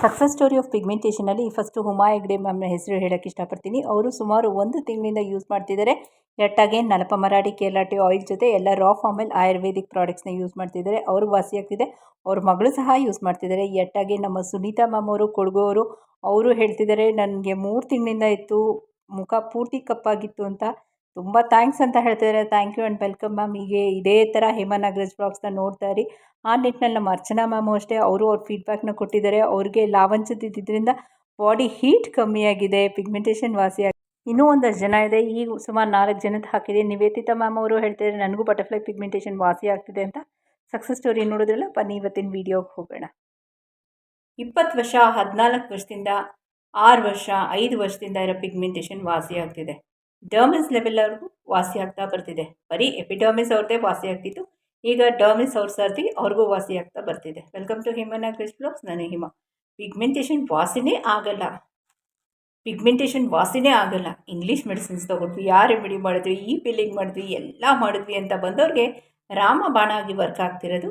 Success story of ಪಿಗ್ಮೆಂಟೇಷನಲ್ಲಿ first Huma Hegde ಮ್ಯಾಮ್ನ ಹೆಸರು ಹೇಳೋಕ್ಕೆ ಇಷ್ಟಪಡ್ತೀನಿ. ಅವರು ಸುಮಾರು ಒಂದು ತಿಂಗಳಿಂದ ಯೂಸ್ ಮಾಡ್ತಿದ್ದಾರೆ. ಎಟ್ಟಾಗೆ ನಲಪ ಮರಾಠಿ ಕೇರಳಾಟಿ ಆಯಿಲ್ ಜೊತೆ ಎಲ್ಲ ರಾ ಫಾರ್ಮಲ್ ಆಯುರ್ವೇದಿಕ್ ಪ್ರಾಡಕ್ಟ್ಸ್ನ ಯೂಸ್ ಮಾಡ್ತಿದ್ದಾರೆ. ಅವರು ವಾಸಿಯಾಗ್ತಿದೆ. ಅವ್ರ ಮಗಳು ಸಹ ಯೂಸ್ ಮಾಡ್ತಿದ್ದಾರೆ. ಎಟ್ಟಾಗೆ ನಮ್ಮ ಸುನೀತಾ ಮ್ಯಾಮ್ ಅವರು ಕೊಡಗೋರು ಅವರು ಹೇಳ್ತಿದ್ದಾರೆ, ನನಗೆ ಮೂರು ತಿಂಗಳಿಂದ ಇತ್ತು, ಮುಖ ಪೂರ್ತಿ ಕಪ್ಪಾಗಿತ್ತು ಅಂತ ತುಂಬ ಥ್ಯಾಂಕ್ಸ್ ಅಂತ ಹೇಳ್ತಿದ್ದಾರೆ. Thank you and welcome ma'am. ಹೀಗೆ ಇದೇ ಥರ ಹೇಮಾ ನಾಗರಾಜ್ ಬ್ಲಾಗ್ಸ್ನ ನೋಡ್ತಾ ಇರಿ. ಆ ನಿಟ್ಟಿನಲ್ಲಿ ನಮ್ಮ ಅರ್ಚನಾ ಮ್ಯಾಮು ಅಷ್ಟೇ, ಅವರು ಅವ್ರ ಫೀಡ್ಬ್ಯಾಕ್ನ ಕೊಟ್ಟಿದ್ದಾರೆ. ಅವ್ರಿಗೆ ಲಾವಂಚದಿದ್ದರಿಂದ ಬಾಡಿ ಹೀಟ್ ಕಮ್ಮಿಯಾಗಿದೆ ಪಿಗ್ಮೆಂಟೇಷನ್ ವಾಸಿ ಇನ್ನೂ ಒಂದಷ್ಟು ಜನ ಇದೆ. ಈಗ ಸುಮಾರು ನಾಲ್ಕು ಜನದ ಹಾಕಿದೆ. ನಿವೇದಿತಾ ಮ್ಯಾಮ್ ಅವರು ಹೇಳ್ತಿದ್ದಾರೆ, ನನಗೂ ಬಟರ್ಫ್ಲೈ ಪಿಗ್ಮೆಂಟೇಷನ್ ವಾಸಿ ಆಗ್ತಿದೆ ಅಂತ. ಸಕ್ಸಸ್ ಸ್ಟೋರಿ ನೋಡಿದ್ರಲ್ಲ, ಬನ್ನಿ ಇವತ್ತಿನ ವೀಡಿಯೋಗೆ ಹೋಗೋಣ. ಇಪ್ಪತ್ತು ವರ್ಷ, ಹದಿನಾಲ್ಕು ವರ್ಷದಿಂದ, ಆರು ವರ್ಷ, ಐದು ವರ್ಷದಿಂದ ಇರೋ ಪಿಗ್ಮೆಂಟೇಷನ್ ವಾಸಿ ಆಗ್ತಿದೆ. ಡರ್ಮಿಸ್ ಲೆವೆಲ್ ಅವ್ರಿಗೂ ವಾಸಿ ಆಗ್ತಾ ಬರ್ತಿದೆ. ಬರೀ ಎಪಿಡರ್ಮಿಸ್ ಅವ್ರದ್ದೇ ವಾಸಿ ಈಗ ಡರ್ಮಿಸ್ ಅವ್ರ ಸರ್ತಿ ಅವ್ರಿಗೂ ವಾಸಿ ಆಗ್ತಾ ಬರ್ತಿದೆ. ವೆಲ್ಕಮ್ ಟು ಹಿಮನ ಕ್ರಿಸ್ ಬ್ಲಾಗ್ಸ್ ನಾನು ಹಿಮ. ಪಿಗ್ಮೆಂಟೇಷನ್ ವಾಸಿನೇ ಆಗಲ್ಲ. ಪಿಗ್ಮೆಂಟೇಷನ್ ವಾಸಿನೇ ಆಗಲ್ಲ. ಇಂಗ್ಲೀಷ್ ಮೆಡಿಸಿನ್ಸ್ ತೊಗೊಂಡ್ವಿ ಯಾರು ರೆಮಿಡಿ ಮಾಡಿದ್ವಿ, ಈ ಪಿಲ್ಲಿಂಗ್ ಮಾಡಿದ್ವಿ, ಎಲ್ಲ ಮಾಡಿದ್ವಿ ಅಂತ ಬಂದವ್ರಿಗೆ ರಾಮ ಬಾಣ ಆಗಿ ವರ್ಕ್ ಆಗ್ತಿರೋದು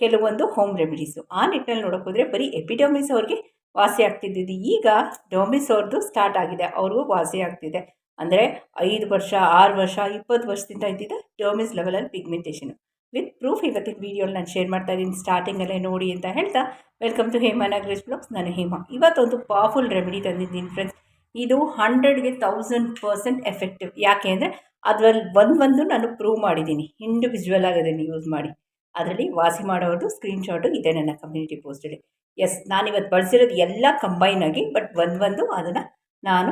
ಕೆಲವೊಂದು ಹೋಮ್ ರೆಮಿಡೀಸು ಆ ನಿಟ್ಟಿನಲ್ಲಿ ನೋಡೋಕೆ ಹೋದರೆ ಬರೀ ಎಪಿಡರ್ಮಿಸ್ ಅವ್ರಿಗೆ ವಾಸಿ ಆಗ್ತಿದ್ದಿದ್ದು ಈಗ ಡೊಮಿಸ್ ಅವ್ರದ್ದು ಸ್ಟಾರ್ಟ್ ಆಗಿದೆ. ಅವ್ರಿಗೂ ವಾಸಿ ಆಗ್ತಿದೆ. ಅಂದರೆ ಐದು ವರ್ಷ, ಆರು ವರ್ಷ, ಇಪ್ಪತ್ತು ವರ್ಷದಿಂದ ಇದ್ದಿದ್ದ ಡರ್ಮಿಸ್ ಲೆವೆಲಲ್ಲಿ ಪಿಗ್ಮೆಂಟೇಷನ್ ವಿತ್ ಪ್ರೂಫ್ ಇವತ್ತಿನ ವೀಡಿಯೋಲಿ ನಾನು ಶೇರ್ ಮಾಡ್ತಾ ಇದ್ದೀನಿ. ಸ್ಟಾರ್ಟಿಂಗಲ್ಲೇ ನೋಡಿ ಅಂತ ಹೇಳ್ತಾ welcome to Hema Nagaresh blogs ನಾನು ಹೇಮಾ. ಇವತ್ತೊಂದು ಪವರ್ಫುಲ್ ರೆಮಿಡಿ ತಂದಿದ್ದೀನಿ ಫ್ರೆಂಡ್ಸ್ ಇದು ಹಂಡ್ರೆಡ್ಗೆ ತೌಸಂಡ್ ಪರ್ಸೆಂಟ್ ಎಫೆಕ್ಟಿವ್ ಯಾಕೆ ಅಂದರೆ ಅದರಲ್ಲಿ ಒಂದು ಒಂದು ನಾನು ಪ್ರೂವ್ ಮಾಡಿದ್ದೀನಿ. ಇಂಡಿವಿಜುವಲ್ ಆಗಿ ಅದನ್ನು ಯೂಸ್ ಮಾಡಿ. ಅದರಲ್ಲಿ ವಾಸಿ ಮಾಡೋದು ಸ್ಕ್ರೀನ್ಶಾಟು ಇದೆ ನನ್ನ ಕಮ್ಯುನಿಟಿ ಪೋಸ್ಟಲ್ಲಿ ಎಸ್ ನಾನಿವತ್ತು ಬಳಸಿರೋದು ಎಲ್ಲ ಕಂಬೈನ್ ಆಗಿ ಬಟ್ ಒಂದು ಒಂದು ಅದನ್ನು ನಾನು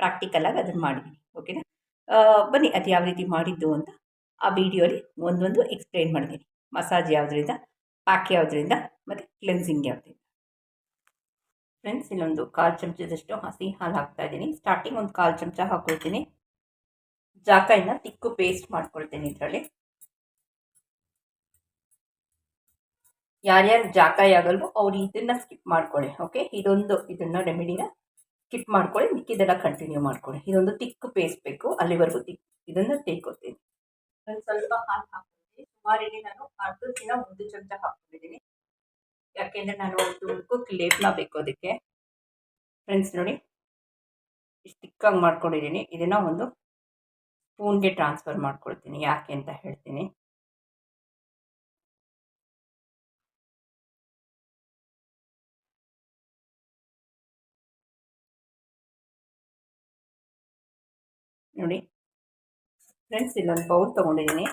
ಪ್ರಾಕ್ಟಿಕಲಾಗಿ ಅದನ್ನು ಮಾಡಿದ್ದೀನಿ ಓಕೆನಾ ಬನ್ನಿ ಅದು ಯಾವ ರೀತಿ ಮಾಡಿದ್ದು ಅಂತ ಆ ವಿಡಿಯೋಲಿ ಒಂದೊಂದು ಎಕ್ಸ್ಪ್ಲೈನ್ ಮಾಡಿದ್ದೀನಿ ಮಸಾಜ್ ಯಾವುದರಿಂದ ಪ್ಯಾಕ್ ಯಾವುದರಿಂದ ಮತ್ತು ಕ್ಲೆನ್ಸಿಂಗ್ ಯಾವುದರಿಂದ. ಫ್ರೆಂಡ್ಸ್ ಇಲ್ಲೊಂದು ಕಾಲು ಚಮಚದಷ್ಟು ಹಸಿ ಹಾಲು ಹಾಕ್ತಾ ಇದ್ದೀನಿ. ಸ್ಟಾರ್ಟಿಂಗ್ ಒಂದು ಕಾಲು ಚಮಚ ಹಾಕ್ಕೊಳ್ತೀನಿ ಜಾಕಾಯಿನ ತಿಕ್ಕು ಪೇಸ್ಟ್ ಮಾಡ್ಕೊಳ್ತೀನಿ ಇದರಲ್ಲಿ. ಯಾರ್ಯಾರು ಜಾಕಾಯಿ ಆಗಲ್ವೋ ಅವ್ರು ಇದನ್ನು ಸ್ಕಿಪ್ ಮಾಡ್ಕೊಳ್ಳಿ ಓಕೆ ಇದೊಂದು, ಇದನ್ನು ರೆಮಿಡಿನ ಸ್ಕಿಪ್ ಮಾಡ್ಕೊಳ್ಳಿ, ಮಿಕ್ಕಿದೆಲ್ಲ ಕಂಟಿನ್ಯೂ ಮಾಡ್ಕೊಳ್ಳಿ. ಇದೊಂದು ತಿಕ್ಕು ಪೇಸ್ಟ್ ಬೇಕು, ಅಲ್ಲಿವರೆಗೂ ತಿಕ್ ಇದನ್ನು ತೇಕೊತೀನಿ ಒಂದು ಸ್ವಲ್ಪ ಹಾಲು ಹಾಕ್ತೀನಿ ಸುಮಾರಿಗೆ ನಾನು ಅರ್ಧಕ್ಕಿಂತ ಒಂದು ಚಮಚ ಹಾಕ್ಕೊಂಡಿದ್ದೀನಿ. ಯಾಕೆಂದರೆ ನಾನು ಒಂದು ತುಮಕಕ್ಕೆ ಲೇಪನ ಬೇಕು ಅದಕ್ಕೆ. ಫ್ರೆಂಡ್ಸ್ ನೋಡಿ, ಇಷ್ಟು ತಿಕ್ಕಾಗಿ ಮಾಡ್ಕೊಂಡಿದ್ದೀನಿ. ಇದನ್ನು ಒಂದು ಸ್ಪೂನ್ಗೆ ಟ್ರಾನ್ಸ್ಫರ್ ಮಾಡ್ಕೊಳ್ತೀನಿ. ಯಾಕೆ ಅಂತ ಹೇಳ್ತೀನಿ. ನೋಡಿ. ಫ್ರೆಂಡ್ಸ್ ಇಲ್ಲೊಂದು ಬೌಲ್ ತೊಗೊಂಡಿದ್ದೀನಿ.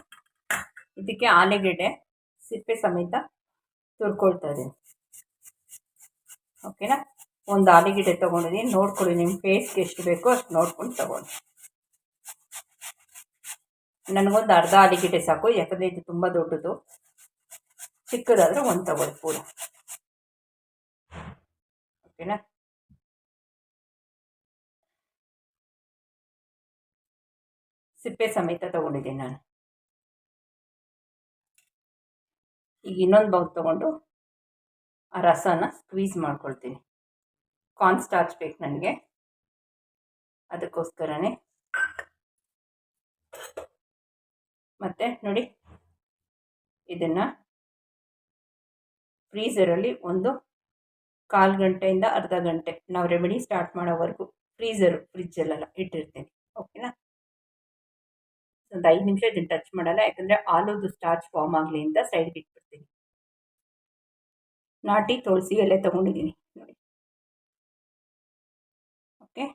ಇದಕ್ಕೆ ಆಲೂಗೆಡ್ಡೆ, ಸಿಪ್ಪೆ ಸಮೇತ ತುರ್ಕೊಳ್ತಾ ಇದ್ದೀನಿ. ಓಕೆನಾ ಒಂದು ಆಲೂಗೆಡ್ಡೆ ತೊಗೊಂಡಿದ್ದೀನಿ. ನೋಡ್ಕೊಳ್ಳಿ ನಿಮ್ಮ ಫೇಸ್ಗೆ ಎಷ್ಟು ಬೇಕೋ ಅಷ್ಟು ನೋಡ್ಕೊಂಡು ತೊಗೊಳ್ಳಿ. ನನಗೊಂದು ಅರ್ಧ ಆಲೂಗೆಡ್ಡೆ ಸಾಕು, ಯಾಕಂದರೆ ಇದು ತುಂಬ ದೊಡ್ಡದು. ಚಿಕ್ಕದಾದರೆ ಒಂದು ತಗೊಳ್ಳಿ ಪೂರ. ಓಕೆನಾ ಸಿಪ್ಪೆ ಸಮೇತ ತಗೊಂಡಿದ್ದೀನಿ ನಾನು. ಈಗ ಇನ್ನೊಂದು ಬೌಲ್ ತೊಗೊಂಡು ಆ ರಸನ ಸ್ಕ್ವೀಸ್ ಮಾಡ್ಕೊಳ್ತೀನಿ. ಕಾರ್ನ್ ಸ್ಟಾರ್ಚ್ ಬೇಕು ನನಗೆ. ಅದಕ್ಕೋಸ್ಕರನೇ. ಮತ್ತೆ ನೋಡಿ. ಇದನ್ನು ಫ್ರೀಝರಲ್ಲಿ ಒಂದು ಕಾಲು ಗಂಟೆಯಿಂದ ಅರ್ಧ ಗಂಟೆ ನಾವು ರೆಮಿಡಿ ಸ್ಟಾರ್ಟ್ ಮಾಡೋವರೆಗೂ ಫ್ರೀಝರು ಫ್ರಿಜ್ಜಲ್ಲೆಲ್ಲ ಇಟ್ಟಿರ್ತೀನಿ. ಓಕೆನಾ ಒಂದು ಐದು ನಿಮಿಷ ಇದನ್ನು ಟಚ್ ಮಾಡಲ್ಲ. ಯಾಕಂದರೆ ಆಲೂದು ಸ್ಟಾರ್ಚ್ ಫಾರ್ಮ್ ಆಗಲಿ ಅಂತ ಸೈಡ್ಗೆ ಇಟ್ಬಿಡ್ತೀನಿ. ನಾಟಿ ತುಳಸಿ ಎಲೆ ತೊಗೊಂಡಿದ್ದೀನಿ ನೋಡಿ. ಓಕೆ.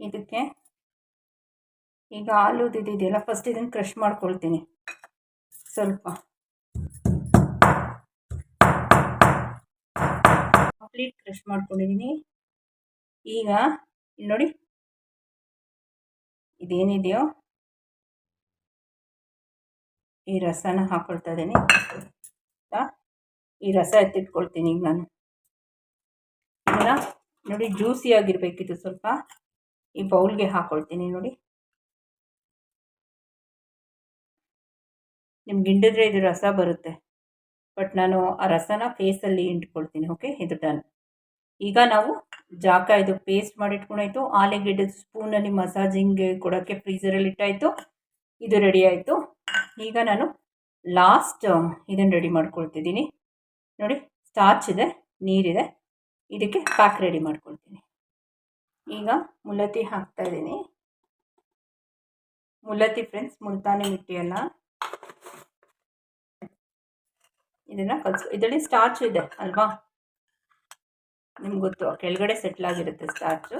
ಇದಕ್ಕೆ ಈಗ ಆಲೂದು ಇದೆಯಲ್ಲ ಫಸ್ಟ್ ಇದನ್ನು ಕ್ರಷ್ ಮಾಡ್ಕೊಳ್ತೀನಿ. ಸ್ವಲ್ಪ. ಕಂಪ್ಲೀಟ್ ಕ್ರಷ್ ಮಾಡ್ಕೊಂಡಿದ್ದೀನಿ ಈಗ, ನೋಡಿ. ಇದೇನಿದೆಯೋ? ಈ ರಸನ ಹಾಕ್ಕೊಳ್ತಾ ಇದ್ದೀನಿ ಈ ರಸ ಎತ್ತಿಟ್ಕೊಳ್ತೀನಿ ಈಗ ನಾನು. ಇದನ್ನು ನೋಡಿ ಜ್ಯೂಸಿಯಾಗಿರಬೇಕಿತ್ತು ಸ್ವಲ್ಪ. ಈ ಬೌಲ್ಗೆ ಹಾಕ್ಕೊಳ್ತೀನಿ ನೋಡಿ. ನಿಮ್ಗೆ ಹಿಂಡಿದ್ರೆ ಇದು ರಸ ಬರುತ್ತೆ. ಬಟ್ ನಾನು ಆ ರಸನ ಫೇಸಲ್ಲಿ ಇಂಟ್ಕೊಳ್ತೀನಿ ಓಕೆ ಇದು ಡನ್ ಈಗ ನಾವು ಜಾಕ ಇದು ಪೇಸ್ಟ್ ಮಾಡಿಟ್ಕೊಂಡಾಯ್ತು. ಆಲೂಗೆಡ್ಡೆ ಸ್ಪೂನಲ್ಲಿ ಮಸಾಜಿಂಗ್ ಕೊಡೋಕ್ಕೆ ಫ್ರೀಝರಲ್ಲಿ ಇಟ್ಟಾಯಿತು. ಇದು ರೆಡಿ ಆಯಿತು. ಈಗ ನಾನು ಲಾಸ್ಟ್ ಇದನ್ನು ರೆಡಿ ಮಾಡ್ಕೊಳ್ತಿದ್ದೀನಿ. ನೋಡಿ ಸ್ಟಾರ್ಚ್ ಇದೆ, ನೀರಿದೆ. ಇದಕ್ಕೆ ಪ್ಯಾಕ್ ರೆಡಿ ಮಾಡ್ಕೊಳ್ತೀನಿ. ಈಗ ಮುಲ್ಲತಿ ಹಾಕ್ತಾ ಇದ್ದೀನಿ. ಮುಲತಿ ಫ್ರೆಂಡ್ಸ್ ಮುಲ್ತಾನಿ ಮಿಟ್ಟಿಯಲ್ಲ ಇದನ್ನು ಕಲ್ಸ್, ಇದರಲ್ಲಿ ಸ್ಟಾರ್ಚ್ ಇದೆ ಅಲ್ವಾ? ನಿಮ್ಗೆ ಗೊತ್ತು, ಕೆಳಗಡೆ ಸೆಟ್ಲ್ ಆಗಿರುತ್ತೆ ಸ್ಟಾರ್ಚು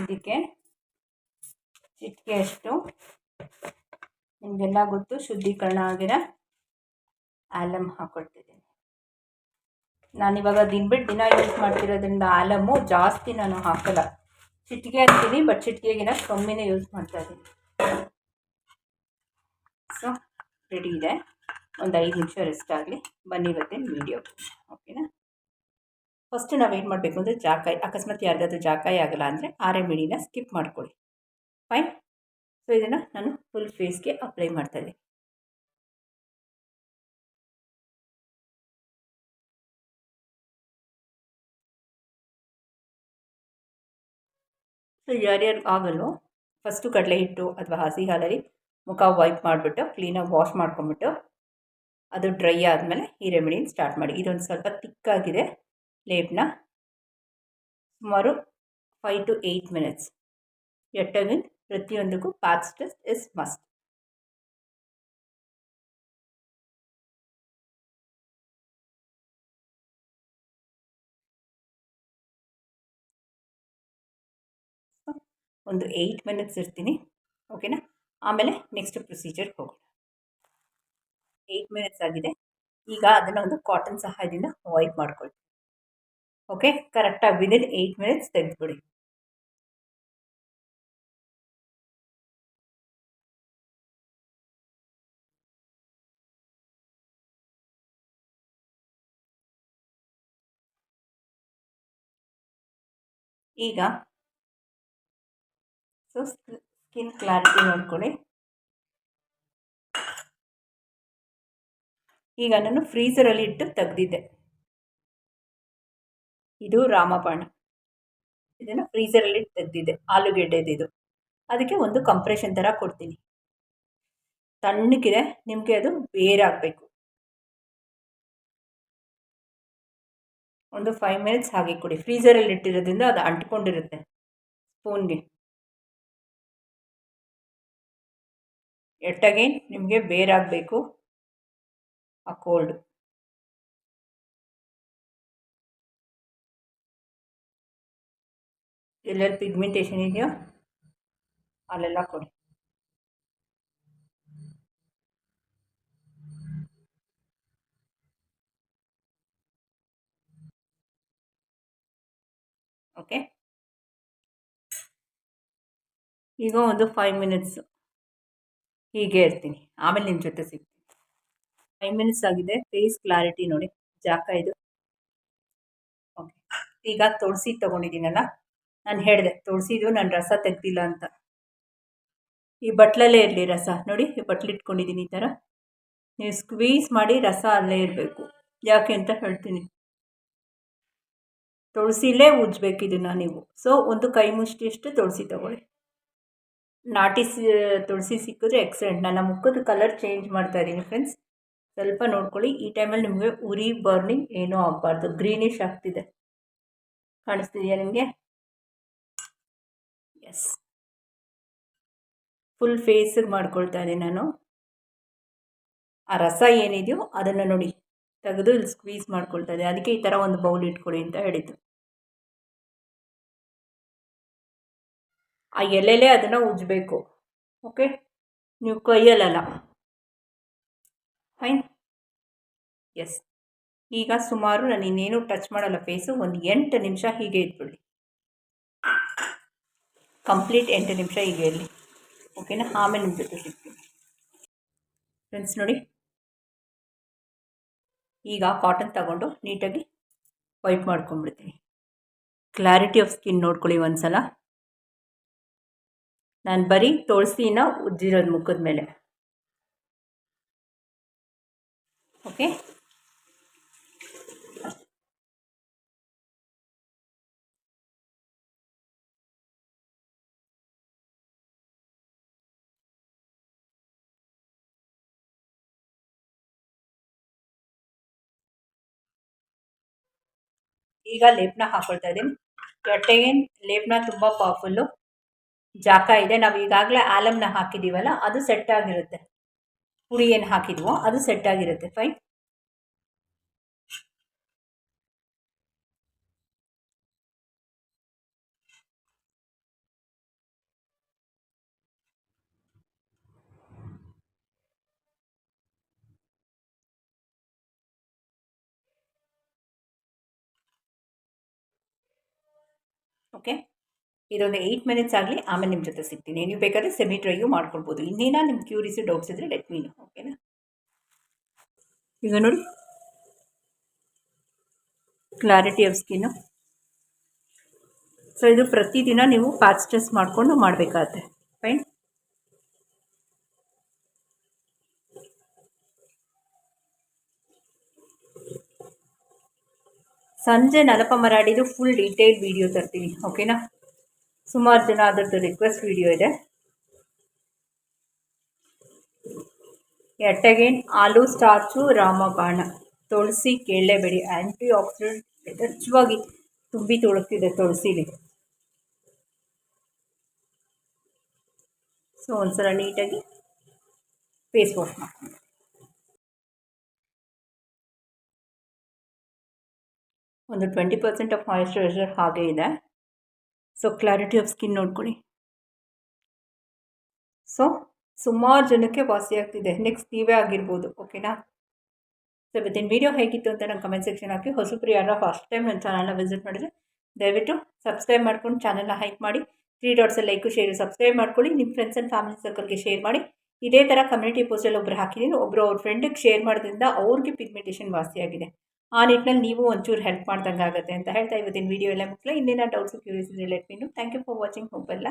ಇದಕ್ಕೆ ಚಿಟಿಕೆಯಷ್ಟು, ನಿಮಗೆಲ್ಲ ಗೊತ್ತು, ಶುದ್ಧೀಕರಣ ಆಗಿರೋ ಆಲಮ್ ಹಾಕ್ಕೊಳ್ತಿದ್ದೀನಿ ನಾನಿವಾಗ ದಿನ ಬಿಟ್ಟು ದಿನ ಯೂಸ್ ಮಾಡ್ತಿರೋದ್ರಿಂದ ಆಲಮ್ಮು ಜಾಸ್ತಿ ನಾನು ಹಾಕಲ್ಲ. ಚಿಟಿಕೆ ಅಂತೀನಿ ಬಟ್ ಚಿಟಿಕೆಗಿನ ಕಮ್ಮಿನೇ ಯೂಸ್ ಮಾಡ್ತಾ ಇದ್ದೀನಿ. ಸೊ ರೆಡಿ ಇದೆ. ಒಂದು ಐದು ನಿಮಿಷ ರೆಸ್ಟ್ ಆಗಲಿ. ಬನ್ನಿ ಇವತ್ತಿನ ವೀಡಿಯೋ ಓಕೆನಾ ಫಸ್ಟ್ ನಾವೇನು ಮಾಡಬೇಕು ಅಂದರೆ ಜಾಕಾಯಿ, ಅಕಸ್ಮಾತ್ ಯಾರಿಗಾದ್ರೂ ಜಾಕಾಯಿ ಆಗಲ್ಲ ಅಂದರೆ ಆರೆ ಮಿಡಿನ ಸ್ಕಿಪ್ ಮಾಡ್ಕೊಳ್ಳಿ. ಫೈನ್ ಸೊ ಇದನ್ನು ನಾನು ಫುಲ್ ಫೇಸ್ಗೆ ಅಪ್ಲೈ ಮಾಡ್ತಾಯಿದ್ದೀನಿ ಸೊ ಯಾರ್ಯಾರು ಆಗಲ್ಲೋ. ಫಸ್ಟು ಕಡಲೆ ಹಿಟ್ಟು ಅಥವಾ ಹಸಿ ಹಾಲಲ್ಲಿ ಮುಖ ವೈಪ್ ಮಾಡಿಬಿಟ್ಟು ಕ್ಲೀನಾಗಿ ವಾಶ್ ಮಾಡ್ಕೊಂಬಿಟ್ಟು ಅದು ಡ್ರೈ ಆದಮೇಲೆ ಈ ರೆಮಿಡಿನ ಸ್ಟಾರ್ಟ್ ಮಾಡಿ. ಇದೊಂದು ಸ್ವಲ್ಪ ತಿಕ್ಕಾಗಿದೆ ಲೇಪ್ನ ಸುಮಾರು ಫೈವ್ ಟು ಏಯ್ಟ್ ಮಿನಿಟ್ಸ್ ಎಟ್ಟಗಿನ್ ಪ್ರತಿಯೊಂದಕ್ಕೂ ಪ್ಯಾಚ್ ಟೆಸ್ಟ್ ಇಸ್ ಮಸ್ಟ್ ಒಂದು ಏಯ್ಟ್ ಮಿನಿಟ್ಸ್ ಇರ್ತೀನಿ ಓಕೆನಾ ಆಮೇಲೆ ನೆಕ್ಸ್ಟ್ ಪ್ರೊಸೀಜರ್ಗೆ ಹೋಗೋಣ. ಏಯ್ಟ್ ಮಿನಿಟ್ಸ್ ಆಗಿದೆ, ಈಗ ಅದನ್ನು ಒಂದು ಕಾಟನ್ ಸಹಾಯದಿಂದ ವೈಪ್ ಮಾಡ್ಕೊಳ್ಳಿ ಓಕೆ ಕರೆಕ್ಟಾಗಿ ವಿದಿನ್ ಏಯ್ಟ್ ಮಿನಿಟ್ಸ್ ತೆಗೆದುಬಿಡಿ. ಈಗ ಸೊ ಸ್ಕಿನ್ ಕ್ಲಾರಿಟಿ ನೋಡ್ಕೊಳ್ಳಿ. ಈಗ ನಾನು ಫ್ರೀಸರಲ್ಲಿ ಇಟ್ಟು ತೆಗೆದಿದ್ದೆ. ಇದು ರಾಮಬಾಣ. ಇದನ್ನು ಫ್ರೀಸರಲ್ಲಿ ಇಟ್ಟು ತೆಗೆದಿದ್ದೆ, ಆಲೂಗೆಡ್ಡೆದಿದು. ಅದಕ್ಕೆ ಒಂದು ಕಂಪ್ರೆಷನ್ ಥರ ಕೊಡ್ತೀನಿ. ತಣ್ಣಕ್ಕಿದೆ ನಿಮಗೆ ಅದು ಬೇರೆ ಆಗಬೇಕು. ಒಂದು ಫೈವ್ ಮಿನಿಟ್ಸ್ ಹಾಗೆ ಕೊಡಿ. ಫ್ರೀಸರಲ್ಲಿ ಇಟ್ಟಿರೋದ್ರಿಂದ ಅದು ಅಂಟ್ಕೊಂಡಿರುತ್ತೆ ಸ್ಪೂನ್ಗೆ ಎಟ್ಟಾಗೆ ನಿಮಗೆ ಬೇರಾಗಬೇಕು ಆ ಕೋಲ್ಡ್ ಎಲ್ಲೆಲ್ಲಿ ಪಿಗ್ಮೆಂಟೇಷನ್ ಇದೆಯೋ ಅಲ್ಲೆಲ್ಲ ಕೊಡಿ. ಓಕೆ ಈಗ ಒಂದು ಫೈವ್ ಮಿನಿಟ್ಸು ಹೀಗೆ ಇರ್ತೀನಿ. ಆಮೇಲೆ ನಿಮ್ಮ ಜೊತೆ ಸಿಗ್ತೀನಿ. ಫೈವ್ ಮಿನಿಟ್ಸ್ ಆಗಿದೆ. ಫೇಸ್ ಕ್ಲಾರಿಟಿ ನೋಡಿ. ಜಾಕ ಇದು. ಓಕೆ ಈಗ ತುಳಸಿ ತೊಗೊಂಡಿದ್ದೀನಲ್ಲ? ನಾನು ಹೇಳಿದೆ, ತುಳಸಿದು ನಾನು ರಸ ತೆಗ್ದಿಲ್ಲ ಅಂತ. ಈ ಬಟ್ಲಲ್ಲೇ ಇರಲಿ ರಸ. ನೋಡಿ, ಈ ಬಟ್ಲು ಇಟ್ಕೊಂಡಿದ್ದೀನಿ ಈ ಥರ ನೀವು ಸ್ಕ್ವೀಸ್ ಮಾಡಿ ರಸ ಅಲ್ಲೇ ಇರಬೇಕು ಯಾಕೆ ಅಂತ ಹೇಳ್ತೀನಿ. ತುಳಸಿಲೇ ಉಜ್ಬೇಕು ಇದನ್ನು ನೀವು. ಸೊ ಒಂದು ಕೈ ಮುಷ್ಟಿಯಷ್ಟು ತುಳಸಿ ತೊಗೊಳ್ಳಿ. ನಾಟಿ ತುಳಸಿ ಸಿಕ್ಕಿದ್ರೆ ಎಕ್ಸಲೆಂಟ್ ನನ್ನ ಮುಖದ ಕಲರ್ ಚೇಂಜ್ ಮಾಡ್ತಾ ಇದ್ದೀನಿ ಫ್ರೆಂಡ್ಸ್ ಸ್ವಲ್ಪ ನೋಡ್ಕೊಳ್ಳಿ. ಈ ಟೈಮಲ್ಲಿ ನಿಮಗೆ ಉರಿ ಬರ್ನಿಂಗ್ ಏನೂ ಆಗಬಾರ್ದು. ಗ್ರೀನಿಶ್ ಆಗ್ತಿದೆ. ಕಾಣಿಸ್ತಿದೆಯಾ ನಿಮಗೆ? ಎಸ್ ಫುಲ್ ಫೇಸಿಗೆ ಮಾಡ್ಕೊಳ್ತಾ ಇದ್ದೀನಿ ನಾನು. ಆ ರಸ ಏನಿದೆಯೋ ಅದನ್ನು ನೋಡಿ. ತೆಗೆದು ಇಲ್ಲಿ ಸ್ಕ್ವೀಸ್ ಮಾಡ್ಕೊಳ್ತಾ ಇದೆ ಅದಕ್ಕೆ ಈ ಥರ ಒಂದು ಬೌಲ್ ಇಟ್ಕೊಳ್ಳಿ ಅಂತ ಹೇಳಿದ್ದು. ಆ ಎಲೆಲೇ ಅದನ್ನು ಉಜ್ಜಬೇಕು. ಓಕೆ? ನೀವು ಕೈಯಲ್ಲಲ್ಲ ಫೈನ್. ಎಸ್. ಈಗ ಸುಮಾರು ನಾನು ಇನ್ನೇನು ಟಚ್ ಮಾಡಲ್ಲ ಫೇಸು, ಒಂದು ಎಂಟು ನಿಮಿಷ ಹೀಗೆ ಇಟ್ಬಿಡಿ. ಕಂಪ್ಲೀಟ್ ಎಂಟು ನಿಮಿಷ ಹೀಗೆ ಇರಲಿ. ಓಕೆನಾ? ಆಮೇಲೆ ನಿಮ್ಮ ಜೊತೆ ಸಿಗ್ತೀನಿ ಫ್ರೆಂಡ್ಸ್ ನೋಡಿ. ಈಗ ಕಾಟನ್ ತಗೊಂಡು ನೀಟಾಗಿ ವೈಪ್ ಮಾಡ್ಕೊಂಡ್ಬಿಡ್ತೀನಿ. ಕ್ಲಾರಿಟಿ ಆಫ್ ಸ್ಕಿನ್ ನೋಡ್ಕೊಳ್ಳಿ ಒಂದು ಸಲ ನಾನು ಬರೀ ತುಳಸಿನ ಉಜ್ಜಿರೋದು ಮುಖದ ಮೇಲೆ. ಓಕೆ ಈಗ ಲೇಪನ ಹಾಕೊಳ್ತಾ ಇದ್ದೀನಿ. ಬಟ್ ಲೇಪನ ತುಂಬ ಪವರ್ಫುಲ್ಲು ಜಾಕ ಇದೆ, ನಾವು ಈಗಾಗಲೇ ಆಲಮ್ನ ಹಾಕಿದ್ದೀವಲ್ಲ ಅದು ಸೆಟ್ ಆಗಿರುತ್ತೆ. ಪುಡಿ ಏನು ಹಾಕಿದ್ವೋ, ಅದು ಸೆಟ್ ಆಗಿರುತ್ತೆ ಫೈನ್ ಓಕೆ ಇದೊಂದು ಏಯ್ಟ್ ಮಿನಿಟ್ಸ್ ಆಗಲಿ ಆಮೇಲೆ ನಿಮ್ಮ ಜೊತೆ ಸಿಗ್ತೀನಿ. ನೀವು ಬೇಕಾದರೆ ಸೆಮಿ ಡ್ರೈಯು ಮಾಡ್ಕೊಳ್ಬೋದು. ಇನ್ನೇನ ನಿಮ್ಮ ಕ್ಯೂರಿಸಿ ಡೌಟ್ಸ್ ಇದ್ದರೆ ಲೆಟ್ ಮೀನು ಓಕೆನಾ ಈಗ ನೋಡಿ. ಕ್ಲಾರಿಟಿ ಆಫ್ ಸ್ಕಿನ್ನು ಸೊ ಇದು ಪ್ರತಿದಿನ ನೀವು ಪ್ಯಾಚ್ ಟೆಸ್ಟ್ ಮಾಡಿಕೊಂಡು ಮಾಡಬೇಕಾಗತ್ತೆ. ಫೈನ್ ಸಂಜೆ ನಲಪ ಮರಾಡಿದು ಫುಲ್ ಡೀಟೇಲ್ ವಿಡಿಯೋ ತರ್ತೀನಿ ಓಕೆನಾ ಸುಮಾರು ಜನ ಅದರದ್ದು ರಿಕ್ವೆಸ್ಟ್ ವಿಡಿಯೋ ಇದೆ. ಎಟ್ ಅಗೇನ್ ಆಲೂ ಸ್ಟಾರ್ಚು ರಾಮಬಾಣ ತುಳಸಿ ಕೇಳಲೇಬೇಡಿ. ಆ್ಯಂಟಿ ಆಕ್ಸಿಡೆಂಟ್ ಯಥೇಚ್ಛವಾಗಿ ತುಂಬಿ ತುಳುಕ್ತಿದೆ ತುಳಸಿಲಿ. ಸೊ ಒಂದ್ಸಲ ನೀಟಾಗಿ ಫೇಸ್ ವಾಶ್ ಮಾಡ್ಕೊಂಡು ಒಂದು ಟ್ವೆಂಟಿ ಪರ್ಸೆಂಟ್ ಆಫ್ ಮಾಯಿಶ್ಚರೈಸರ್ ಹಾಗೆ ಇದೆ. ಸೊ ಕ್ಲಾರಿಟಿ ಆಫ್ ಸ್ಕಿನ್ ನೋಡ್ಕೊಳ್ಳಿ. ಸೊ ಸುಮಾರು ಜನಕ್ಕೆ ವಾಸಿ ಆಗ್ತಿದೆ ನೆಕ್ಸ್ಟ್ ನೀವೇ ಆಗಿರ್ಬೋದು ಓಕೆನಾ ಸೊ ಇವತ್ತಿನ ವೀಡಿಯೋ ಹೇಗಿತ್ತು ಅಂತ ನಂಗೆ ಕಮೆಂಟ್ ಸೆಕ್ಷನ್ ಹಾಕಿ. ಹೊಸಬ್ರು ಫಸ್ಟ್ ಟೈಮ್ ನನ್ನ ಚಾನಲ್ನ ವಿಸಿಟ್ ಮಾಡಿದ್ರೆ, ದಯವಿಟ್ಟು ಸಬ್ಸ್ಕ್ರೈಬ್ ಮಾಡ್ಕೊಂಡು ಚಾನಲ್ನ ಹೈಕ್ ಮಾಡಿ. Three dots like share subscribe ಮಾಡ್ಕೊಳ್ಳಿ. ನಿಮ್ಮ ಫ್ರೆಂಡ್ಸ್ ಆ್ಯಂಡ್ ಫ್ಯಾಮಿಲಿ ಸರ್ಕಲ್ಗೆ ಶೇರ್ ಮಾಡಿ. ಇದೇ ಥರ ಕಮ್ಯುನಿಟಿ ಪೋಸ್ಟಲ್ಲಿ ಒಬ್ಬರು ಹಾಕಿದ್ದೀನಿ ಒಬ್ಬರು ಅವ್ರ ಫ್ರೆಂಡಿಗೆ ಶೇರ್ ಮಾಡೋದ್ರಿಂದ ಅವ್ರಿಗೆ ಪಿಗ್ಮೆಂಟೇಷನ್ ವಾಸಿಯಾಗಿದೆ. ಆ ನಿಟ್ಟಿನಲ್ಲಿ ನೀವು ಒಂಚೂರು ಹೆಲ್ಪ್ ಮಾಡ್ದಂಗೆ ಆಗುತ್ತೆ ಅಂತ ಹೇಳ್ತಾ ಇವತ್ತಿನ ವೀಡಿಯೋ ಎಲ್ಲ ಮುಗಿಲ್ಲ ಇನ್ನೇನ ಡೌಟ್ಸು ಕ್ಯೂರಿಯಸ್ ರಿಲೇಟ್ ಮೀನು ಥ್ಯಾಂಕ್ ಯು ಫಾರ್ ವಾಚಿಂಗ್ ಹೋಗ್ಬಲ್ಲ